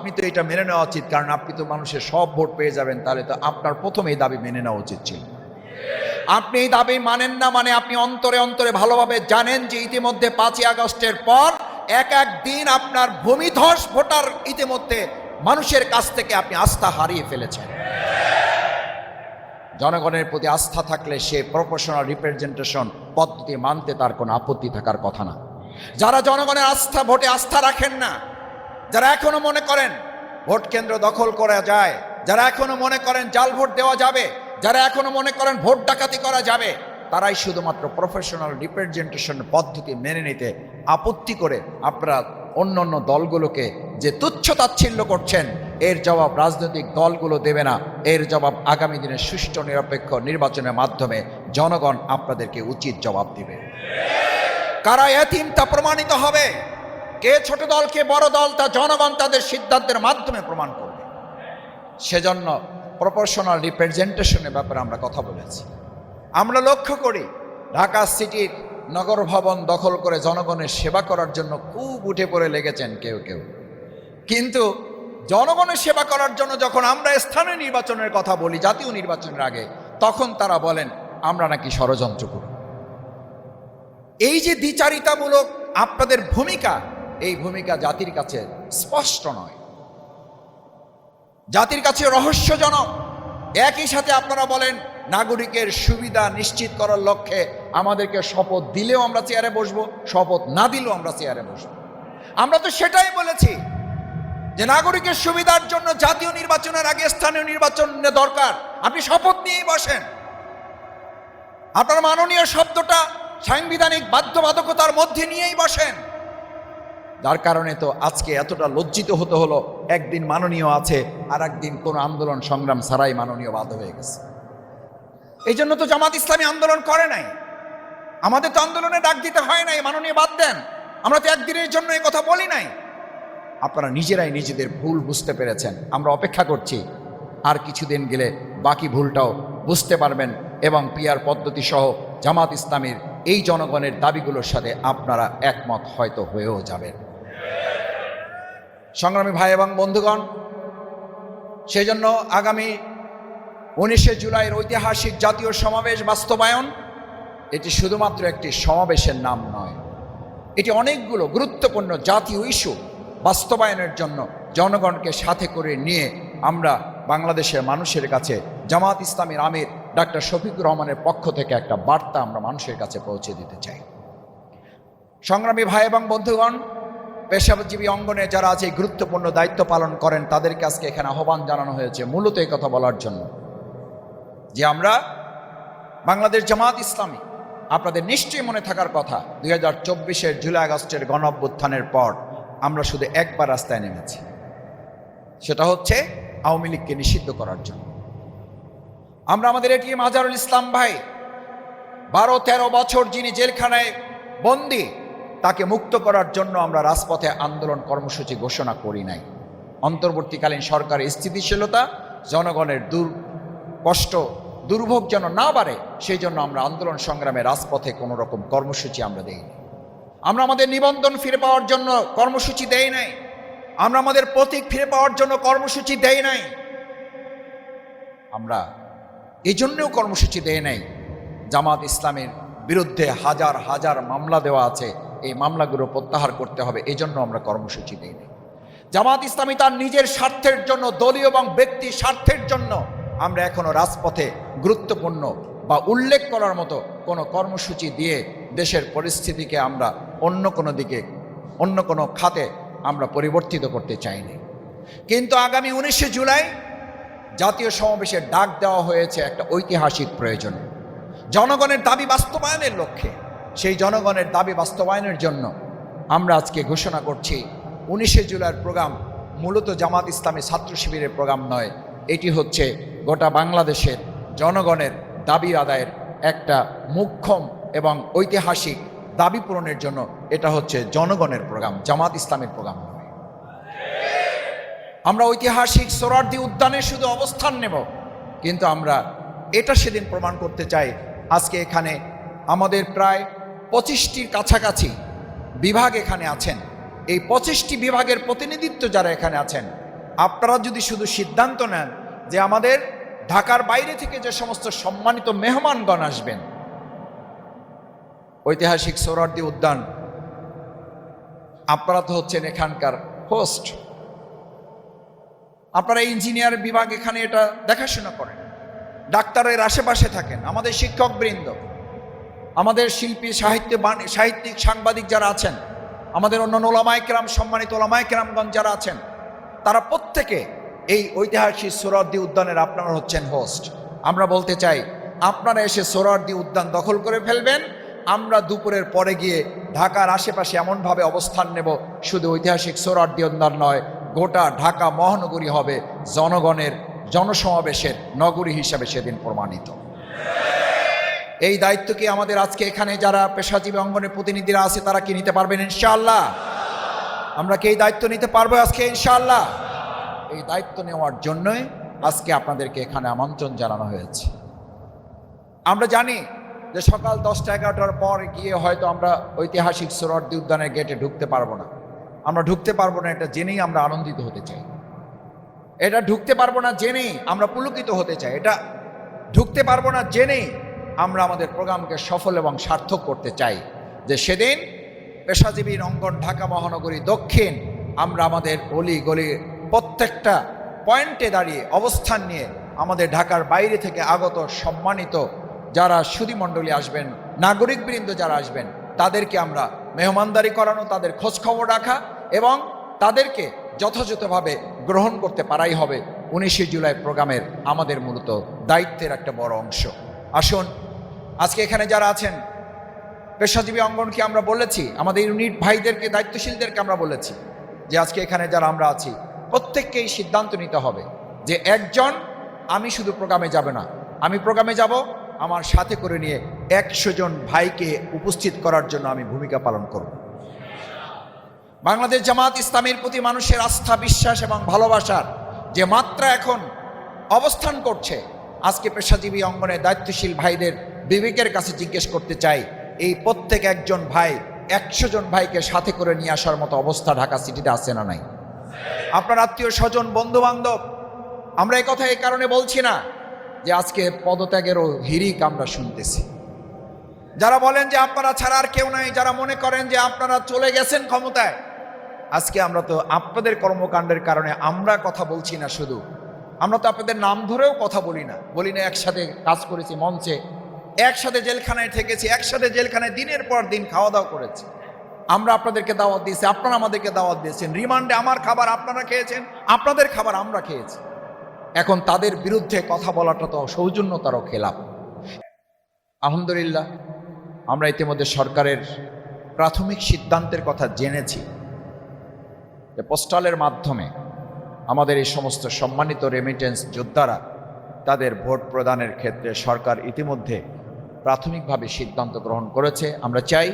আপনি তো এটা মেনে নেওয়া উচিত, কারণ আপনি তো মানুষের সব ভোট পেয়ে যাবেন, তাহলে তো আপনার প্রথম এই দাবি মেনে নেওয়া উচিত ছিল। আপনি এই দাবি মানেন না মানে আপনি অন্তরে অন্তরে ভালোভাবে জানেন যে ইতিমধ্যে পাঁচই আগস্টের পর এক এক দিন আপনার ভূমিধস ভোটার ইতিমধ্যে মানুষের কাছ থেকে আপনি আস্থা হারিয়ে ফেলেছেন। জনগণের প্রতি আস্থা থাকলে সে প্রফেশনাল রিপ্রেজেন্টেশন পদ্ধতি মানতে তার কোনো আপত্তি থাকার কথা না। যারা জনগণের আস্থা, ভোটে আস্থা রাখেন না যারা এখনও মনে করেন ভোট কেন্দ্র দখল করা যায়, যারা এখনও মনে করেন জাল ভোট দেওয়া যাবে, যারা এখনও মনে করেন ভোট ডাকাতি করা যাবে, তারাই শুধুমাত্র প্রফেশনাল রিপ্রেজেন্টেশন পদ্ধতি মেনে নিতে আপত্তি করে আপনারা অন্য অন্য দলগুলোকে যে তুচ্ছ তাচ্ছিল্য করছেন, এর জবাব রাজনৈতিক দলগুলো দেবে না। এর জবাব আগামী দিনে সুষ্ঠু, নিরপেক্ষ নির্বাচনের মাধ্যমে জনগণ আপনাদেরকে উচিত জবাব দিবে। কারা এতিম তা প্রমাণিত হবে। কে ছোট দল, কে বড় দল, তা জনগণ তাদের সিদ্ধান্তের মাধ্যমে প্রমাণ করবে। সেজন্য প্রপোর্শনাল রিপ্রেজেন্টেশনের ব্যাপারে আমরা কথা বলেছি। আমরা লক্ষ্য করি, ঢাকা সিটির নগর ভবন দখল করে জনগণের সেবা করার জন্য খুব উঠে পড়ে লেগেছেন কেউ কেউ। কিন্তু জনগণের সেবা করার জন্য যখন আমরা স্থানীয় নির্বাচনের কথা বলি, জাতীয় নির্বাচনের আগে, তখন তারা বলেন, আমরা নাকি ষড়যন্ত্র করি। এই যে দ্বিচারিতামূলক আপনাদের ভূমিকা এই ভূমিকা জাতির কাছে স্পষ্ট নয়। জাতির কাছে রহস্যজনক। একই সাথে আপনারা বলেন, নাগরিকের সুবিধা নিশ্চিত করার লক্ষ্যে আমাদেরকে শপথ দিলেও আমরা চেয়ারে বসবো, শপথ না দিলেও আমরা চেয়ারে বসবো। আমরা তো সেটাই বলেছি যে নাগরিকের সুবিধার জন্য জাতীয় নির্বাচনের আগে স্থানীয় নির্বাচন দরকার। আপনি শপথ নিয়েই বসেন। আপনার মাননীয় শব্দটা সাংবিধানিক বাধ্যবাধকতার মধ্যে নিয়েই বসেন। যার কারণে তো আজকে এতটা লজ্জিত হতে হলো, একদিন মাননীয় আছে আর একদিন কোন আন্দোলন সংগ্রাম ছাড়াই মাননীয় বাদ হয়ে গেছে। এই জন্য তো জামাত ইসলামী আন্দোলন করে নাই। আমাদের তো আন্দোলনে ডাক দিতে হয় নাই, মাননীয় বাদ দেন। আমরা তো একদিনের জন্য এই কথা বলি নাই। আপনারা নিজেরাই নিজেদের ভুল বুঝতে পেরেছেন, আমরা অপেক্ষা করছি। আর কিছুদিন গেলে বাকি ভুলটাও বুঝতে পারবেন এবং পিয়ার পদ্ধতি সহ জামাত ইসলামের এই জনগণের দাবিগুলোর সাথে আপনারা একমত হয়তো হয়েও যাবেন। সংগ্রামী ভাই এবং বন্ধুগণ সেই জন্য আগামী উনিশে জুলাইয়ের ঐতিহাসিক জাতীয় সমাবেশ বাস্তবায়ন, এটি শুধুমাত্র একটি সমাবেশের নাম নয়। এটি অনেকগুলো গুরুত্বপূর্ণ জাতীয় ইস্যু বাস্তবায়নের জন্য জনগণকে সাথে করে নিয়ে আমরা বাংলাদেশের মানুষের কাছে, জামাত ইসলামীর আমির ডাক্তার শফিকুর রহমানের পক্ষ থেকে একটা বার্তা আমরা মানুষের কাছে পৌঁছে দিতে চাই। সংগ্রামী ভাই এবং বন্ধুগণ পেশাজীবী অঙ্গনে যারা আছে গুরুত্বপূর্ণ দায়িত্ব পালন করেন, তাদেরকে আজকে এখানে আহ্বান জানানো হয়েছে মূলত এই কথা বলার জন্য। যে আমরা বাংলাদেশ জামাত ইসলামী, আপনাদের নিশ্চয়ই মনে থাকার কথা, দুই হাজার চব্বিশের জুলাই আগস্টের গণ পর আমরা শুধু একবার রাস্তায় নেমেছি। সেটা হচ্ছে আওয়ামী লীগকে নিষিদ্ধ করার জন্য। আমরা আমাদের এটিএম আজহারুল ইসলাম ভাই, বারো তেরো বছর যিনি জেলখানায় বন্দি তাকে মুক্ত করার জন্য আমরা রাজপথে আন্দোলন কর্মসূচি ঘোষণা করি নাই। অন্তর্বর্তীকালীন সরকারের স্থিতিশীলতা, জনগণের দূর, কষ্ট, দুর্ভোগ যেন না বাড়ে সেই জন্য আমরা আন্দোলন সংগ্রামে রাজপথে কোনো রকম কর্মসূচি আমরা দেইনি আমরা আমাদের নিবন্ধন ফিরে পাওয়ার জন্য কর্মসূচি দেই নাই। আমরা আমাদের প্রতীক ফিরে পাওয়ার জন্য কর্মসূচি দেই নাই। আমরা এই জন্যও কর্মসূচি দেয় নাই। জামাত ইসলামের বিরুদ্ধে হাজার হাজার মামলা দেওয়া আছে। এই মামলাগুলো প্রত্যাহার করতে হবে এই জন্য আমরা কর্মসূচি দিই জামাত ইসলামী তার নিজের স্বার্থের জন্য, দলীয় এবং ব্যক্তি স্বার্থের জন্য আমরা এখনও রাজপথে গুরুত্বপূর্ণ বা উল্লেখ করার মতো কোনো কর্মসূচি দিয়ে দেশের পরিস্থিতিকে আমরা অন্য কোনো দিকে, অন্য কোনো খাতে আমরা পরিবর্তিত করতে চাইনি। কিন্তু আগামী উনিশে জুলাই জাতীয় সমাবেশের ডাক দেওয়া হয়েছে একটা ঐতিহাসিক প্রয়োজনে। জনগণের দাবি বাস্তবায়নের লক্ষ্যে। সেই জনগণের দাবি বাস্তবায়নের জন্য আমরা আজকে ঘোষণা করছি। উনিশে জুলাইয়ের প্রোগ্রাম মূলত জামাত ইসলামী ছাত্র শিবিরের প্রোগ্রাম নয়। এটি হচ্ছে গোটা বাংলাদেশের জনগণের দাবি আদায়ের একটা মুখ্যম এবং ঐতিহাসিক দাবি পূরণের জন্য এটা হচ্ছে জনগণের প্রোগ্রাম, জামাত ইসলামের প্রোগ্রাম নয়। আমরা ঐতিহাসিক সোরার্দি উদ্যানে শুধু অবস্থান নেব, কিন্তু আমরা এটা সেদিন প্রমাণ করতে চাই। আজকে এখানে আমাদের প্রায় পঁচিশটির কাছাকাছি বিভাগ এখানে আছেন। এই পঁচিশটি বিভাগের প্রতিনিধিত্ব যারা এখানে আছেন, আপনারা যদি শুধু সিদ্ধান্ত নেন যে আমাদের ঢাকার বাইরে থেকে যে সমস্ত সম্মানিত মেহমানগণ আসবেন, ঐতিহাসিক সোহরার্দি উদ্যান, আপনারা তো হচ্ছেন এখানকার হোস্ট। আপনারা ইঞ্জিনিয়ার বিভাগ এখানে এটা দেখাশোনা করেন। ডাক্তারের আশেপাশে থাকেন, আমাদের শিক্ষক বৃন্দ আমাদের শিল্পী, সাহিত্য সাহিত্যিক, সাংবাদিক যারা আছেন, আমাদের অন্যান্য ওলামাইকেরাম সম্মানিত ওলামাইকেরামগঞ্জ যারা আছেন, তারা প্রত্যেকে এই ঐতিহাসিক সোহরার্দি উদ্যানের আপনারা হচ্ছেন হোস্ট আমরা বলতে চাই, আপনারা এসে সোহরার্দি উদ্যান দখল করে ফেলবেন, আমরা দুপুরের পরে গিয়ে ঢাকার আশেপাশে এমনভাবে অবস্থান নেব, শুধু ঐতিহাসিক সোহরার্দি উদ্যান নয়, গোটা ঢাকা মহানগরী হবে জনগণের, জনসমাবেশের নগরী হিসাবে সেদিন প্রমাণিত। এই দায়িত্ব কি আমাদের আজকে এখানে যারা পেশাজীবী অঙ্গনের প্রতিনিধিরা আছে, তারা কি নিতে পারবেন ইনশাআল্লাহ? আমরা কি এই দায়িত্ব নিতে পারব আজকে ইনশাআল্লাহ? এই দায়িত্ব নেওয়ার জন্যই আজকে আপনাদেরকে এখানে আমন্ত্রণ জানানো হয়েছে। আমরা জানি যে সকাল দশটা এগারোটার পর গিয়ে হয়তো আমরা ঐতিহাসিক সোহরাওয়ার্দী উদ্যানের গেটে ঢুকতে পারব না। আমরা ঢুকতে পারব না, এটা জেনেই আমরা আনন্দিত হতে চাই। এটা ঢুকতে পারব না জেনেই আমরা পুলকিত হতে চাই। এটা ঢুকতে পারব না জেনেই আমরা আমাদের প্রোগ্রামকে সফল এবং সার্থক করতে চাই। যে সেদিন পেশাজীবী অঙ্গন ঢাকা মহানগরী দক্ষিণ, আমরা আমাদের অলি গলি প্রত্যেকটা পয়েন্টে দাঁড়িয়ে অবস্থান নিয়ে আমাদের ঢাকার বাইরে থেকে আগত সম্মানিত যারা সুদীমণ্ডলী আসবেন, নাগরিকবৃন্দ যারা আসবেন, তাদেরকে আমরা মেহমানদারি করানো, তাদের খোঁজ খবর রাখা এবং তাদেরকে যথাযথভাবে গ্রহণ করতে পারাই হবে উনিশে জুলাই প্রোগ্রামের আমাদের মূলত দায়িত্বের একটা বড় অংশ। আসুন আজকে এখানে যারা আছেন, পেশাজীবী অঙ্গনকে আমরা বলেছি, আমাদের ইউনিট ভাইদেরকে, দায়িত্বশীলদেরকে আমরা বলেছি যে আজকে এখানে যারা আমরা আছি, প্রত্যেককেই সিদ্ধান্ত নিতে হবে যে একজন, আমি শুধু প্রোগ্রামে যাবে না, আমি প্রোগ্রামে যাব, আমার সাথে করে নিয়ে একশো জন ভাইকে উপস্থিত করার জন্য আমি ভূমিকা পালন করব। বাংলাদেশ জামাত ইসলামের প্রতি মানুষের আস্থা, বিশ্বাস এবং ভালোবাসার যে মাত্রা এখন অবস্থান করছে, আজকে পেশাজীবী অঙ্গনে দায়িত্বশীল ভাইদের বিবেকের কাছে জিজ্ঞেস করতে চাই, এই প্রত্যেক একজন ভাই একশো জন ভাইকে সাথে করে নিয়ে আসার মতো অবস্থা ঢাকা সিটিতে আছে না নাই? আপনার আত্মীয় স্বজন বন্ধু বান্ধব আমরা এই কথা এই কারণে বলছি না যে আজকে পদত্যাগেরও হিরিক আমরা শুনতেছি। যারা বলেন যে আপনারা ছাড়া আর কেউ নাই, যারা মনে করেন যে আপনারা চলে গেছেন ক্ষমতায়, আজকে আমরা তো আপনাদের কর্মকাণ্ডের কারণে আমরা কথা বলছি না শুধু। আমরা তো আপনাদের নাম ধরেও কথা বলি না। বলি না, একসাথে কাজ করেছি মঞ্চে একসাথে জেলখানায় থেকেছি, একসাথে জেলখানায় দিনের পর দিন খাওয়া দাওয়া করেছি। আমরা আপনাদেরকে দাওয়াত দিয়েছি, আপনারা আমাদেরকে দাওয়াত দিয়েছেন। রিমান্ডে আমার খাবার আপনারা খেয়েছেন, আপনাদের খাবার আমরা খেয়েছি। এখন তাদের বিরুদ্ধে কথা বলাটা তো সৌজন্যতারও খেলাপ। আলহামদুলিল্লাহ, আমরা ইতিমধ্যে সরকারের প্রাথমিক সিদ্ধান্তের কথা জেনেছি যে পোস্টালের মাধ্যমে আমাদের এই সমস্ত সম্মানিত রেমিটেন্স যোদ্ধারা তাদের ভোট প্রদানের ক্ষেত্রে সরকার ইতিমধ্যে প্রাথমিকভাবে সিদ্ধান্ত গ্রহণ করেছে। আমরা চাই